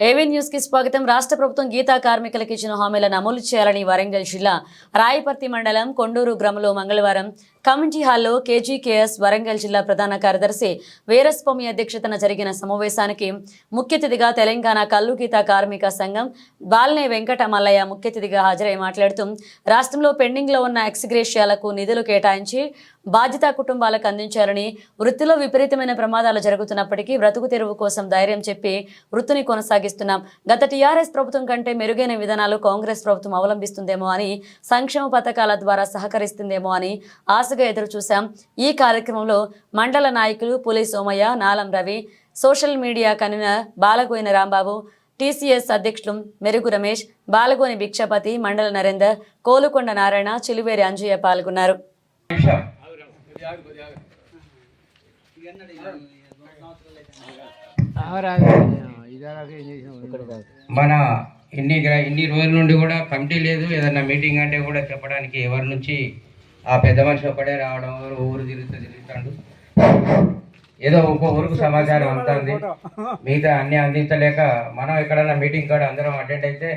ఏవీ న్యూస్కి స్వాగతం? రాష్ట్ర ప్రభుత్వం గీతా కార్మికులకు ఇచ్చిన హామీలను అమలు చేయాలని వరంగల్ జిల్లా రాయపర్తి మండలం కొండూరు గ్రామంలో మంగళవారం కమిటీ హాల్లో కేజీకేఎస్ వరంగల్ జిల్లా ప్రధాన కార్యదర్శి వీరస్వామి అధ్యక్షతన జరిగిన సమావేశానికి ముఖ్య అతిథిగా తెలంగాణ కల్లుగీత కార్మిక సంఘం బాల్నే వెంకట మల్లయ్య ముఖ్య అతిథిగా హాజరై మాట్లాడుతూ రాష్ట్రంలో పెండింగ్లో ఉన్న ఎక్స్గ్రేషియాలకు నిధులు కేటాయించి బాధ్యత కుటుంబాలకు అందించాలని వృత్తిలో విపరీతమైన ప్రమాదాలు జరుగుతున్నప్పటికీ బ్రతుకు తెరువు కోసం ధైర్యం చెప్పి వృత్తిని కొనసాగిస్తున్నాం. గత టీఆర్ఎస్ ప్రభుత్వం కంటే మెరుగైన విధానాలు కాంగ్రెస్ ప్రభుత్వం అవలంబిస్తుందేమో అని సంక్షేమ పథకాల ద్వారా సహకరిస్తుందేమో అని ఆశ ఆశగా ఎదురు చూశాం. ఈ కార్యక్రమంలో మండల నాయకులు Puli Somaiah Nalam Ravi social media convener Balagoina Rambabu TCS అధ్యక్షులు మెరుగు రమేష్ బాలగోని భిక్షపతి మండల నరేందర్ కోలుకొండ నారాయణ చిలువేరి అంజయ్య పాల్గొన్నారు. మన ఇన్ని ఇన్ని రోజుల నుండి కూడా కమిటీ లేదు. ఏదన్నా మీటింగ్ అంటే కూడా చెప్పడానికి ఎవరి నుంచి ఆ పెద్ద మనిషి ఒక్కడే రావడం ఊరు తిరుగుతూ తిరుగుతాడు. ఏదో ఒక్కో ఊరుకు సమాచారం అందుతుంది మిగతా అన్ని అందించలేక మనం ఎక్కడన్నా మీటింగ్ కాడ అందరం అటెండ్ అయితే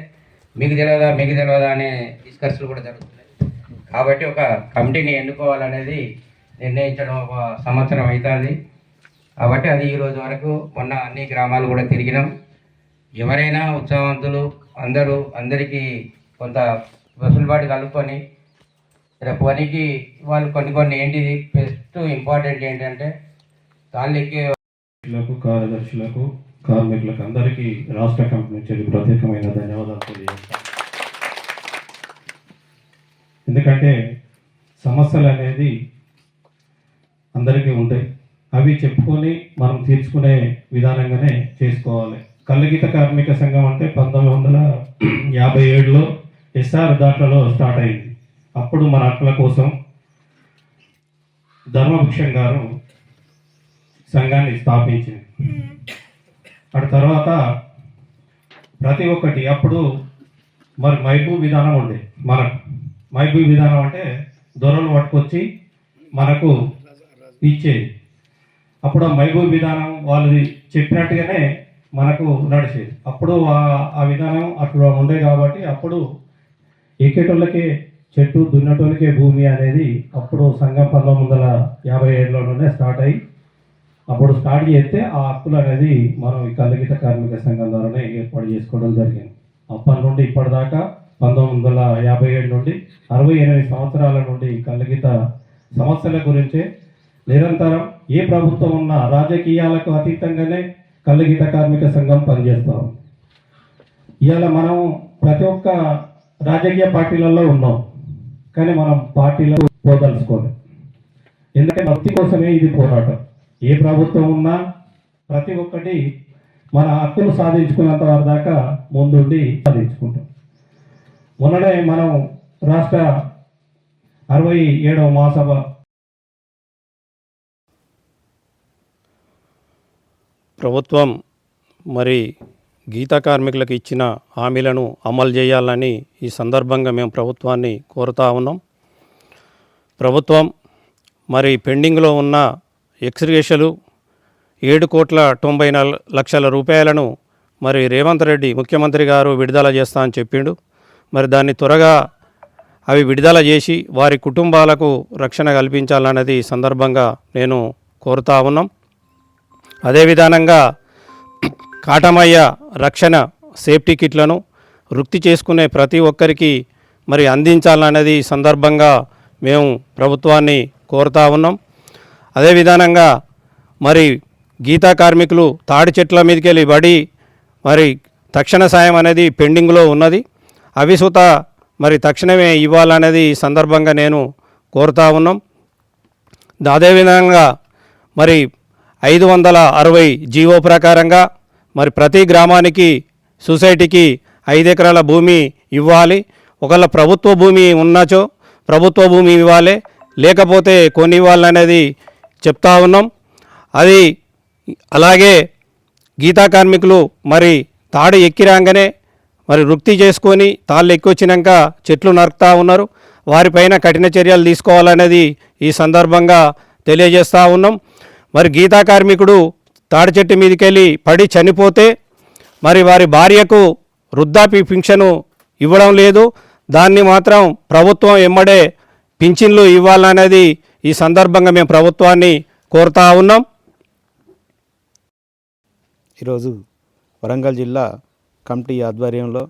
మీకు తెలియదా మీకు తెలియదా అనే డిస్కస్లు కూడా జరుగుతున్నాయి. కాబట్టి ఒక కమిటీని ఎన్నుకోవాలనేది నిర్ణయించడం ఒక సంవత్సరం అవుతుంది. కాబట్టి అది ఈ రోజు వరకు మొన్న అన్ని గ్రామాలు కూడా తిరిగినాం. ఎవరైనా ఉత్సాహవంతులు అందరూ అందరికీ కొంత వసులుబాటు కలుపుకొని రేపు పనికి వాళ్ళు కొన్ని కొన్ని ఏంటిది బెస్ట్ ఇంపార్టెంట్ ఏంటంటే తాళ్ళు కార్యదర్శులకు కార్మికులకు అందరికీ రాష్ట్ర కంపెనీ చెల్లి ప్రత్యేకమైన ధన్యవాదాలు తెలియజేస్తాను. ఎందుకంటే సమస్యలు అనేది అందరికీ ఉంటాయి. అవి చెప్పుకొని మనం తీర్చుకునే విధానంగానే చేసుకోవాలి. కల్లగీత కార్మిక సంఘం అంటే పంతొమ్మిది వందల యాభై ఏడులో ఎస్ఆర్ దాట్లలో స్టార్ట్ అయింది. అప్పుడు మన అక్కల కోసం ధర్మభిక్షం గారు సంఘాన్ని స్థాపించింది అటు తర్వాత ప్రతి ఒక్కటి అప్పుడు మరి మైబూ విధానం ఉండే మనకు. మైబూ విధానం అంటే దొరలు పట్టుకొచ్చి మనకు ఇచ్చేది. అప్పుడు ఆ మైబూ విధానం వాళ్ళు చెప్పినట్టుగానే మనకు నడిచేది. అప్పుడు ఆ- విధానం అట్లా ఉండే కాబట్టి అప్పుడు ఎక్కేటోళ్ళకి చెట్టు దున్నటోనికే భూమి అనేది అప్పుడు సంఘం పంతొమ్మిది వందల యాభై ఏడులోనే స్టార్ట్ అయ్యి అప్పుడు స్టార్ట్ చేస్తే ఆ హక్కులు అనేది మనం ఈ కల్లగీత కార్మిక సంఘం ద్వారానే ఏర్పాటు చేసుకోవడం జరిగింది. అప్పటి నుండి ఇప్పటిదాకా పంతొమ్మిది వందల యాభై ఏడు నుండి అరవై ఎనిమిది సంవత్సరాల నుండి ఈ సమస్యల గురించే నిరంతరం ఏ ప్రభుత్వం ఉన్నా రాజకీయాలకు అతీతంగానే కల్లగీత కార్మిక సంఘం పనిచేస్తాం ఇవాళ మనం ప్రతి ఒక్క రాజకీయ పార్టీలలో ఉన్నాం. కానీ మనం పార్టీలో పోదలుచుకోలేదు. ఎందుకంటే భక్తి కోసమే ఇది పోరాటం. ఏ ప్రభుత్వం ఉన్నా ప్రతి ఒక్కటి మన హక్కులు సాధించుకున్నంత వారి దాకా ముందుండి సాధించుకుంటాం. మొన్ననే మనం రాష్ట్ర అరవై ఏడవ మహాసభ ప్రభుత్వం మరి గీతా కార్మికులకు ఇచ్చిన హామీలను అమలు చేయాలని ఈ సందర్భంగా మేము ప్రభుత్వాన్ని కోరుతా ఉన్నాం. ప్రభుత్వం మరి పెండింగ్లో ఉన్న ఎక్స్రిగేషలు ఏడు కోట్ల తొంభై నాలుగు లక్షల రూపాయలను మరి రేవంత్ రెడ్డి ముఖ్యమంత్రి గారు విడుదల చేస్తా అని చెప్పిండు. మరి దాన్ని త్వరగా అవి విడుదల చేసి వారి కుటుంబాలకు రక్షణ కల్పించాలన్నది సందర్భంగా నేను కోరుతా ఉన్నాం. అదే విధానంగా కాటమయ్య రక్షణ సేఫ్టీ కిట్లను వృత్తి చేసుకునే ప్రతి ఒక్కరికి మరి అందించాలన్నది సందర్భంగా మేము ప్రభుత్వాన్ని కోరుతా ఉన్నాం. అదే విధానంగా మరి గీతా కార్మికులు తాడి చెట్ల మీదకి వెళ్ళి పడి మరి తక్షణ సాయం అనేది పెండింగ్లో ఉన్నది. అవి సుత మరి తక్షణమే ఇవ్వాలనేది సందర్భంగా నేను కోరుతా ఉన్నాం. అదేవిధంగా మరి ఐదు వందల అరవై జీవో ప్రకారంగా మరి ప్రతి గ్రామానికి సొసైటీకి ఐదు ఎకరాల భూమి ఇవ్వాలి. ఒకవేళ ప్రభుత్వ భూమి ఉన్నచో ప్రభుత్వ భూమి ఇవ్వాలి. లేకపోతే కొన్ని ఇవ్వాలనేది చెప్తా ఉన్నాం. అది అలాగే గీతా కార్మికులు మరి తాడు ఎక్కిరాగానే మరి వృత్తి చేసుకొని తాళ్ళు ఎక్కొచ్చినాక చెట్లు నరుకుతా ఉన్నారు. వారిపైన కఠిన చర్యలు తీసుకోవాలనేది ఈ సందర్భంగా తెలియజేస్తూ ఉన్నాం. మరి గీతా కార్మికుడు తాడి చెట్టు మీదకెళ్ళి పడి చనిపోతే మరి వారి భార్యకు వృద్ధాప్య పింఛను ఇవ్వడం లేదు. దాన్ని మాత్రం ప్రభుత్వం ఎమ్మడే పింఛన్లు ఇవ్వాలనేది ఈ సందర్భంగా మేము ప్రభుత్వాన్ని కోరుతా ఉన్నాం. ఈరోజు వరంగల్ జిల్లా కమిటీ ఆధ్వర్యంలో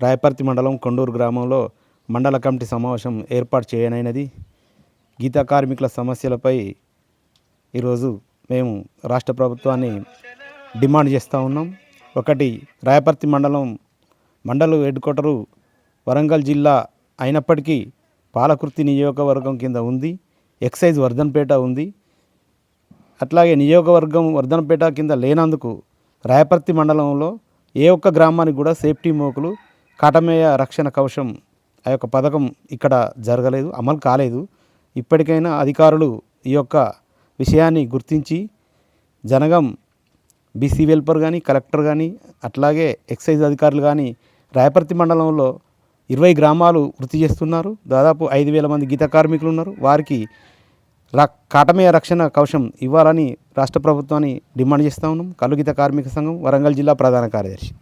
రాయపర్తి మండలం కొండూరు గ్రామంలో మండల కమిటీ సమావేశం ఏర్పాటు చేయనైనది. గీతా కార్మికుల సమస్యలపై ఈరోజు మేము రాష్ట్ర ప్రభుత్వాన్ని డిమాండ్ చేస్తూ ఉన్నాం. ఒకటి రాయపర్తి మండలం మండల హెడ్ క్వార్టరు వరంగల్ జిల్లా అయినప్పటికీ పాలకుర్తి నియోజకవర్గం కింద ఉంది. ఎక్సైజ్ వర్ధన్పేట ఉంది. అట్లాగే నియోజకవర్గం వర్ధన్పేట కింద లేనందుకు రాయపర్తి మండలంలో ఏ ఒక్క గ్రామానికి కూడా సేఫ్టీ మోకులు కాటమేయ రక్షణ కవచం ఆ యొక్క పథకం ఇక్కడ జరగలేదు అమలు కాలేదు. ఇప్పటికైనా అధికారులు ఈ యొక్క విషయాన్ని గుర్తించి జనగం బీసీ వెల్పర్ కానీ కలెక్టర్ కానీ అట్లాగే ఎక్సైజ్ అధికారులు కానీ రాయపర్తి మండలంలో ఇరవై గ్రామాలు వృత్తి చేస్తున్నారు. దాదాపు ఐదు వేల మంది గీత కార్మికులు ఉన్నారు. వారికి రా కాటమేయ రక్షణ కవచం ఇవ్వాలని రాష్ట్ర ప్రభుత్వాన్ని డిమాండ్ చేస్తూ ఉన్నాం. కలుగిత కార్మిక సంఘం వరంగల్ జిల్లా ప్రధాన కార్యదర్శి.